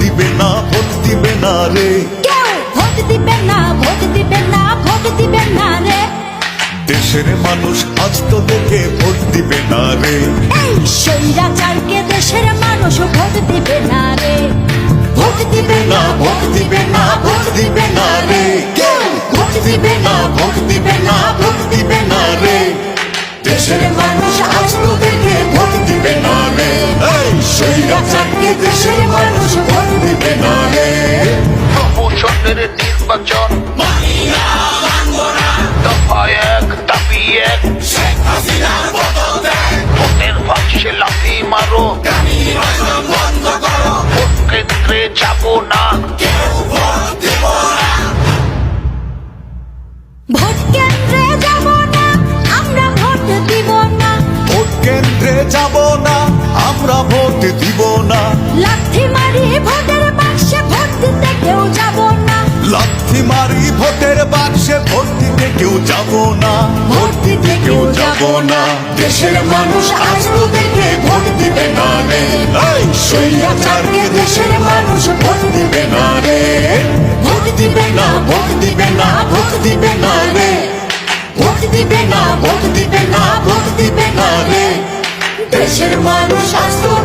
দিবে না ভোট দিবে না রে ভোট দিবে না ভোট দিবে না ভোট দিবে না রে দেশের মানুষ আজ তো দেখে ভোট দিবে না রে এই দেশের মানুষ ভোট দিবে না রে ভোট দিবে না ভোট দিবে না ভোট দিবে না রে কেউ ভোট দিবে না ভোট দিবে না ভোট দিবে না রে দেশের মানুষ আজ তো দেশের মানুষ ভোট দিবে না নির্বাচন। দফা এক দাবি এক। ভোটের বাক্সে লাথি মারো। ভোট কেন্দ্রে যাব না। ভোট কেন্দ্রে যাব না আমরা ভোট দিব না। ভোট কেন্দ্রে যাব ভোট দিব না। লাথি মারি ভোটের বাক্সে ভোট দিতে কেউ যাব না। লাথি মারি ভোটের বাক্সে ভোট দিতে কেউ যাব না। ভোট দিতে কেউ যাব না। দেশের মানুষ আজ তোদেরকে ভোট দিবে না রে। এই স্বৈরাচারকে দেশের মানুষ ভোট দিবে না রে। ভোট দিবে না ভোট দিবে না ভোট দিবে না রে। ভোট দিবে না ভোট দিবে না ভোট দিবে না রে। দেশের মানুষ আজ তোদেরকে